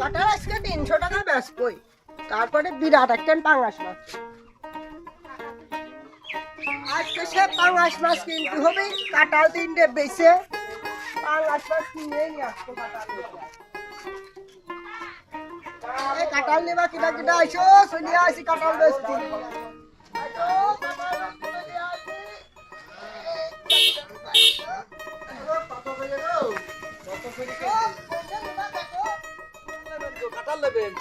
তিনটে কাটার আজকে তিনশো টাকা বেচবই। তারপরে বিরাট একটা পাঙাশ মাছ। আজকে সে পাঙাশ মাছ কিনতে হবে কাটাল তিনটে বেছে পাঙাশ মাছ কিনে নিয়ে আসব কাটাল নেবা কিনা কিনা আইসো চলিয়ে আসি কাটাল আসি। কত করে নেবেন।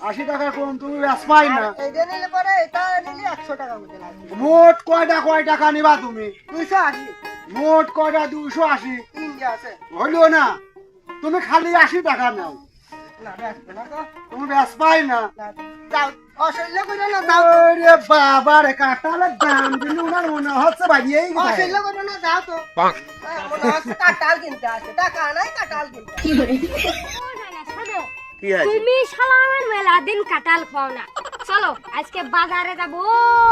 আশি। টাকা কম তুমি পাই না। এইটা নিলে পরে এটা নিলে একশো টাকা মতো লাগবে মোট কয়টা কয় টাকা নিবা তুমি? দুইশো আশি। মোট কয়টা দুশো আশি? আছে। হইল না। তুমি খালি আশি টাকা নাও। তুমি পাই না। দাম দিলে ওনার মনে হচ্ছে বাড়িয়েই অসহ্য করে না যাও তো। মনে হচ্ছে কিনতে আছে টাকা নাই কাঁঠাল কিনতে। কি তুমি শালা আমার মেলা দিন কাটাল খাও না। চলো আজকে বাজারে যাব।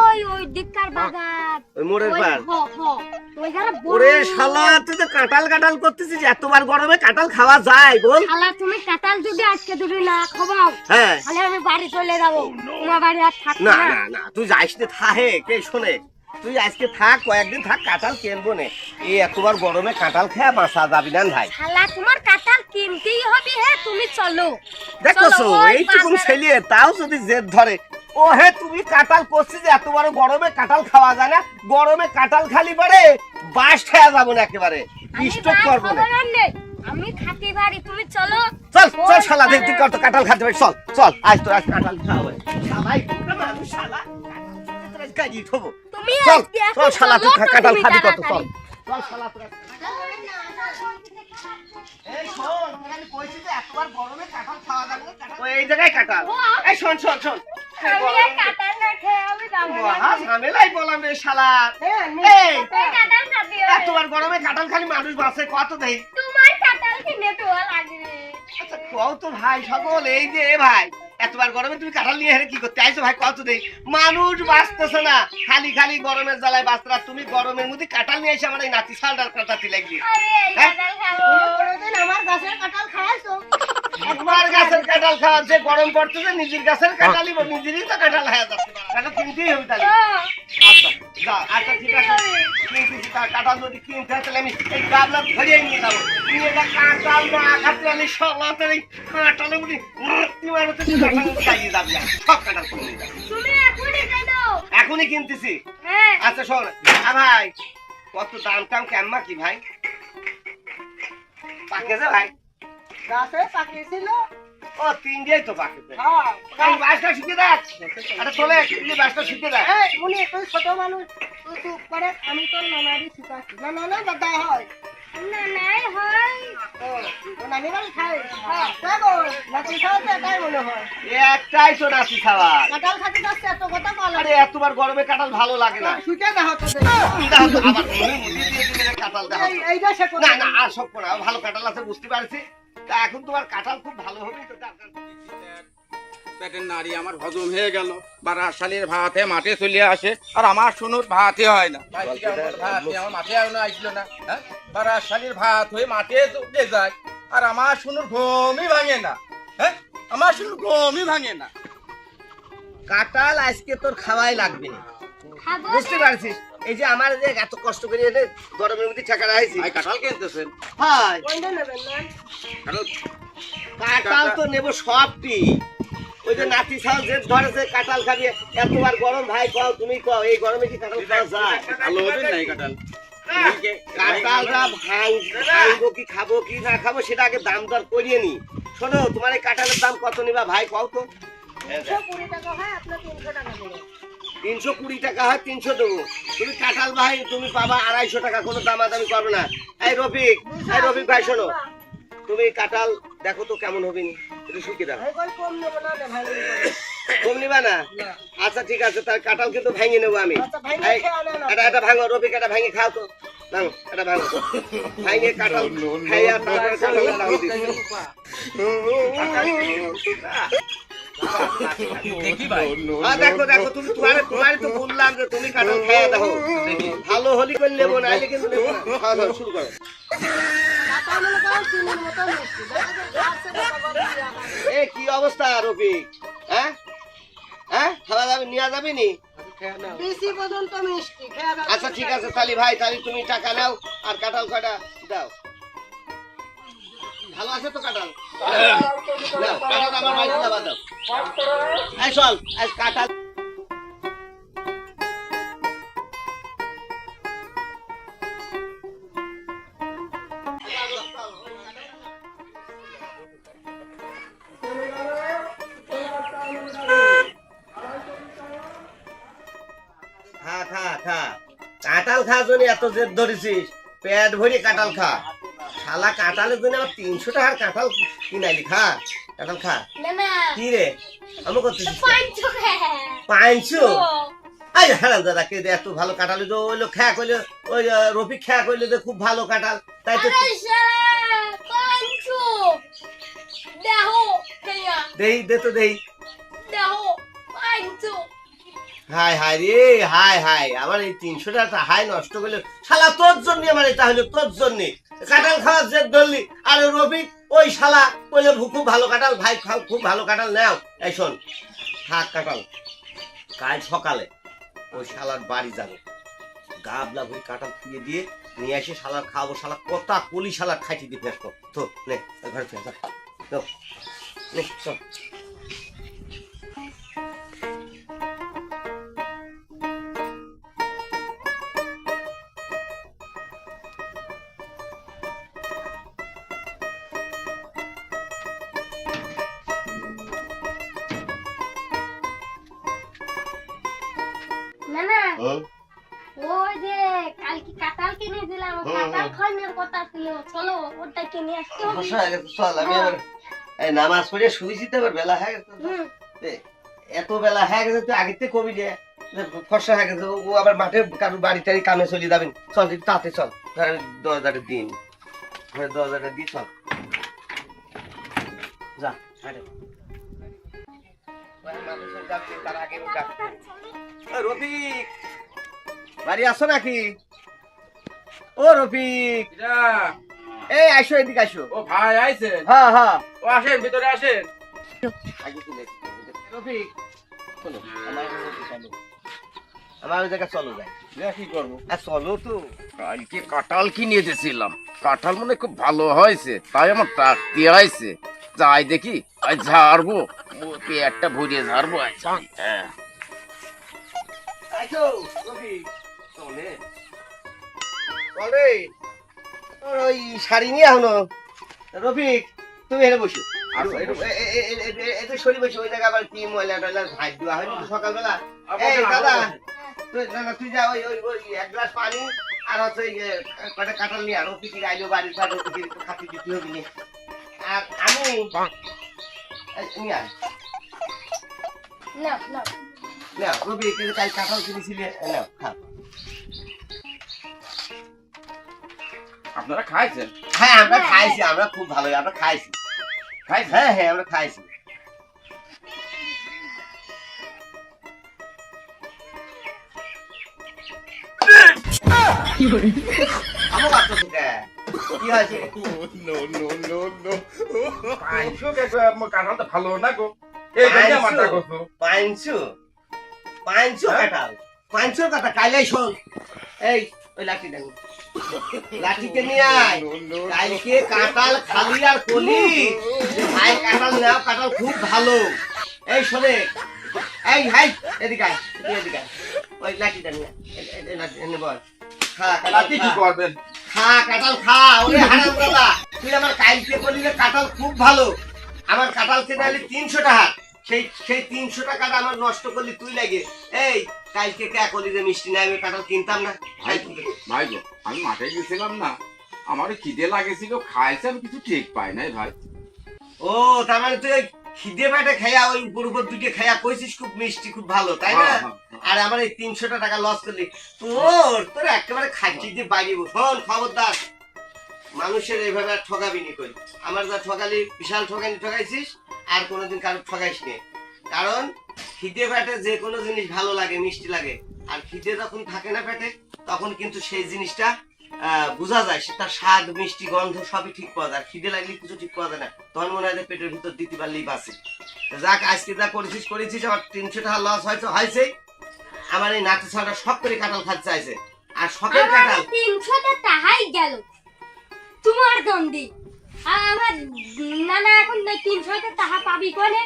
ওই ওই দিককার বাজার। ওই মোড়ের পার ওই হ। ওইখানে ওরে শালা তুই তো কাঁঠাল কাঁঠাল করতেছিস এতবার গরমে কাঁটাল খাওয়া যায় বল। শালা তুমি কাটাল যদি আজকে দুটো না খাবাও হ্যাঁ। তাহলে আমি বাড়ি চলে যাব। তোমার বাড়ি আর থাকব না না। না না তুই যাইস না থাহে কে শোনে? তুই আজকে থাক কয়েকদিন থাক কাঁঠাল কিনবো নে। এই এতবার গরমে কাঁঠাল খেয়া বাঁচা যাবি না ভাই। শালা তোমার কাটাল কিনতেই হবে হে তুমি চলো। দেখছ চলো, ওই এইটুকুন ছেলে তাও যদি জেদ ধরে ও হে তুমি কাঁঠাল করছিস যে এত বড় গরমে কাঁঠাল খাওয়া যায় না? গরমে কাঁঠাল খালি পারে বাস খেয়া যাব না একেবারে। স্টক করব না। খাব না নে। আমি খাতি বাড়ি তুমি চলো। চল চল শালা দেখ তুই কত কাঁঠাল খাতে পারিস চল চল। আজ তোর আজ কাঁঠাল খাওয়া কোনটা মানুষ শালা। তোর কাজই থবো। তুমি চল চল শালা তুই কাঁঠাল খাবি কত চল। চল শালা তোর এই শোন আমি কইছি যে এতবার গরমে কাঁঠাল খাওয়া যাবে না এই জায়গায় কাঁঠাল। এই শোন শোন শোন। আমি আর কাটাল না খেয়ে আমি যাব না। ঝামেলাই বললাম রে শালা। হ্যাঁ, এই তুই খাবি এতবার গরমে কাঁঠাল খালি মানুষ বাঁচে কত দেই। তোমার কাটাল কিনে তো লাগবে। আচ্ছা কও তো ভাই সকল এই যে ভাই। এতবার গরমে তুমি কাঁঠাল নিয়ে হেরে কি করতে? আইছো ভাই কত দেই। মানুষ বাঁচতেছে না। খালি খালি গরমের জ্বালায় বাঁচতে তুমি গরমের মধ্যে কাঁঠাল নিয়ে এসে আমার এই নাতি শালটার হ্যাঁ? তুমি কোনোদিন আমার গাছের কাঁঠাল খাওয়াইছো? গাছের কাঁঠাল খাওয়ার যে গরম পড়তেছে নিজের গাছের কাঁঠালই বা নিজেরই তো কাঁঠাল হয়ে যাচ্ছে। কাঁঠাল কিনতেই হবে তাহলে। আচ্ছা আচ্ছা ঠিক আছে। কিনতেছি কাঁঠাল যদি কিনতে হয় তাহলে আমি এই গাবলা ধরিয়ে নিয়ে যাব। নিয়ে যা কাঁঠাল না খাতে আমি সব এই কাঁঠালে বুঝি মারতে মারতে খাইয়ে যাবি সব কাঁঠাল করে যাবি। এখনই কিনতেছি। হ্যাঁ। আচ্ছা শোন। আ ভাই কত দাম টাম কেমন কি ভাই? পাকেছে ভাই। গাছে পাকিয়েছিল ও তিন দিয়েই তো পাকেছে হ্যাঁ এই বাসটা শিখে দেখ আরে চলে এই বাসটা শিখে দেখ এই, উনি তুই ছোট মানুষ তুই চুপ করে আমি তোর নানারই শিখাচ্ছি না নানা দাদা হয়। না নাই হয়। ও, ও নানি বাড়ি খাই হ্যাঁ দেখো নাতি খাওয়াতে এটাই মনে হয়। একটাই তো নাচি খাওয়া। কাঁঠাল খাতে যাচ্ছে এত কথা বলা। আরে এতবার গরমে কাঁঠাল ভালো লাগে না। শুকে দেখো তো দাও আবার কাঁঠাল এই না না আর সব না ভালো কাঁঠাল আছে বুঝতে পারছি। তা এখন তোমার কাঁঠাল খুব ভালো হবে তো দরকার। পেটের নারী আমার হজম হয়ে গেল। বারা শালির ভাতে মাঠে চলে আসে। আর আমার শুনুর ভাতে হয় না। আমার ভাত? আমার মাঠে এখনও আসলো না হ্যাঁ? বারা শালির ভাত হয়ে মাঠে চলে যায়। আর আমার শুনুর ঘুমই ভাঙে না হ্যাঁ? আমার শুনুর ঘুমই ভাঙে না। কাঁঠাল আজকে তোর খাওয়াই লাগবে। খাব বুঝতে পারছিস? এই যে আমার যে এত কষ্ট করে এনে গরমের মধ্যে টাকা রাখছি। ভাই কাঁঠাল কিনতেছেন? হয়। কোনটা নেবেন না কাঁঠাল তো নেব সবটি। ওই যে নাতি ছাও যে ধরেছে কাঁঠাল খাবি এতবার গরম ভাই কও তুমি কও এই গরমে কি কাঁঠাল খাওয়া যায়? ভালো হবে নাই কাঁঠাল কাঁঠালটা ভাঙ ভাঙবো কি খাব কি না খাব সেটা আগে দাম দর করিয়ে নি। শোনো তোমার এই কাঁঠালের দাম কত নিবা ভাই কও তো। টাকা হয় আপনার তিনশো টাকা দেবো তিনশো কুড়ি টাকা হয় তিনশো দেবো তুমি কাঁঠাল ভাই তুমি পাবা আড়াইশো টাকা কোনো দামাদামি করবে না এই রফিক এই রফিক ভাই শোনো তুমি কাঁঠাল দেখো তো কেমন হবে নি একটু শুকিয়ে দাও কম না রে ভাই কম নিবা না। আচ্ছা ঠিক আছে তার কাঁঠাল কিন্তু ভেঙে নেব আমি আচ্ছা এটা এটা ভাঙো রফিক এটা ভেঙে খাও তো ভাঙো এটা ভাঙো ভাঙে কাঁঠাল খাইয়া তারপরে দেখি ভাই। দেখো দেখো তুমি তোমার তোমার তো বললাম যে তুমি কাঁঠাল খেয়ে দেখো। ভালো হলি করে নেব না। শুরু করো। এ কি অবস্থা রফিক? হ্যাঁ? হ্যাঁ? খাওয়া যাবে নিয়ে যাবে নি? বেশি পর্যন্ত মিষ্টি খেয়ে দেখো। আচ্ছা ঠিক আছে তালি ভাই তালি তুমি টাকা নাও আর কাঁঠাল কাটা দাও। ভালো আছে তো কাঁঠাল? নাও, কাঁঠাল আমার বাড়িতে যাবা দাও। এই চল আজ কাঁঠাল। খা খা খা। কাঁঠাল খা জন্য এত জেদ ধরেছিস। পেট ভরে কাঁঠাল খা। শালা কাঁঠালের জন্য আবার তিনশো টাকার কাঁঠাল কিনাইলি খা কাঁঠাল খা। কি রে? আমি করতেছিস পাঁচশো। আই হারাম দাদা কে এত ভালো কাঁঠাল তো ওইলো খেয়া কইলে ওই রফিক খেয়া কইলে যে খুব ভালো কাঁঠাল। তাই তো দেই দে তো দেই। হাই হাই রে হাই হাই। আমার এই তিনশো টাকা হাই নষ্ট করলে। শালা তোর জন্য আমার এটা হলো তোর জন্য। কাঁঠাল খাওয়ার জেদ ধরলি। আর রফিক, ওই শালা বলে খুব ভালো কাঁঠাল, ভাই খাও, খুব ভালো কাঁঠাল, নাও। এই শোন, থাক কাঁঠাল। কাল সকালে ওই শালার বাড়ি যাব। গাবলা ভুই কাঁঠাল ফুয়ে দিয়ে নিয়ে এসে শালার খাব শালা কতা কলি শালার খাইটি দিয়ে ফেস তো, নে ঘরে ফেস নে, চল। নামাজ পড়ে শুয়েছি তো বেলা হয়ে গেছে এত বেলা হয়ে গেছে তুই আগেতে কবি যে যে হয়ে গেছে। ও আবার মাঠে কারোর বাড়ি টাড়ি কামে চলে যাবেন। চল তাতে চল। ধর দরজাটা দিন দরজাটা দি চল। যা রফিক বাড়ি আসো নাকি? ও রফিক। এই আসো এদিকে আসো। ও ভাই আইছে হ্যাঁ হ্যাঁ ও আসেন ভিতরে আসেন। রফিক শোনো আমার কাছে চলো। আমার ওই জায়গায় চলো যাই। কি করব? চলো তো। কালকে কাঁঠাল কিনে দিয়েছিলাম। কাঁঠাল মনে খুব ভালো হয়েছে তাই আমার আইছে যাই দেখি আজ ঝাড়বো। ও পেটটা ভরিয়ে ঝাড়বো আজ হ্যাঁ। চলে। চলে ওই শাড়ি নিয়ে এখনও রফিক তুমি এখানে বসো। একটু- বসো। এ- এ- এ- এ- এ- এতে সরি বসে ওই জায়গায় আবার কি ময়লা টয়লা ভাই দেওয়া হয়নি সকালবেলা? এই দাদা তুই না, না, তুই যা ওই ওই ওই এক গ্লাস পানি আর হচ্ছে কটা কাঁঠাল নিয়ে আর রফিক আইলো বাড়ির পর রফিক খাতি দিতে হবে নি। আর আমি নিয়ে আয়। না না না রফিক কাল কাঁঠাল কিনেছিলি এই খা। আপনারা খাইছেন? হ্যাঁ আমরা খাইছি আমরা খুব ভালো আমরা খাইছি। খাইছেন? হ্যাঁ হ্যাঁ আমরা খাইছি। আমার বাচ্চা তোকে কি হয়েছে? পাঁচশো কাঁঠালটা ভালো না গো। এই জন্য আমারটা করছ পাঁচশো পাঁচশো কাঁঠাল? পাঁচশো কাঁঠাল কাইলে শোন। এই ওই লাঠি লাঠিকে নিয়ে আয়। কালকে কাঁঠাল খালি আর কলি ভাই কাঁঠাল নাও কাঁঠাল খুব ভালো। এই শোনে এই হাই এদিকে আয় তুই এদিকে আয়। ওই লাঠিটা নিয়ে আয়। এই- এই- এই লাঠি এনে বল। খা কাঁঠাল কি করবেন? খা কাঁঠাল খা ওরে হারাম দাদা। তুই আমার কালকে বলি যে কাঁঠাল খুব ভালো। আমার কাঁঠাল কিনে আলি তিনশো টাকা। সেই সেই তিনশো টাকাটা আমার নষ্ট করলি তুই লাগে। এই কালকে কে মিষ্টি আমি কাঁঠাল কিনতাম না। ভাই গো আমি মাঠে গেছিলাম না। আমার খিদে লাগেছিল খাইছে আমি কিছু ঠিক পাই নাই ভাই। ও তার মানে তুই খিদে পেটে খেয়া ওই উপর উপর দুটো খেয়া কইছিস খুব মিষ্টি খুব ভালো তাই না? হ্যাঁ, হ্যাঁ, হ্যাঁ। আর আমার এই তিনশোটা টাকা লস করলি। তোর তোর একেবারে খাচ্ছি দিয়ে বাড়িব। শোন খবরদার। মানুষের এইভাবে আর ঠকাবি নি করি আমার যা ঠকালি বিশাল ঠকানি ঠকাইছিস আর কোনোদিন কারও ঠকাইস নি। কারণ খিদে পেটে যে কোনো জিনিস ভালো লাগে মিষ্টি লাগে। আর খিদে যখন থাকে না পেটে তখন কিন্তু সেই জিনিসটা বোঝা যায় সেটা স্বাদ মিষ্টি গন্ধ সবই ঠিক পাওয়া যায়। খিদে লাগলে কিছু ঠিক পাওয়া যায় না। তখন মনে হয় পেটের ভিতর দিতে পারলেই বাঁচে। যাক আজকে যা করেছিস করেছিস আমার তিনশো টাকা লস হয়তো হয়েছে। আমার এই নাতি ছাড়া সব করে কাঁঠাল খাচ্ছে চাইছে। আর আমার কাঁঠাল। তিনশোটা তাহাই গেল। তোমার দন্দি। আর আমার নানা এখন তিনশোটা তাহা পাবি কোনে?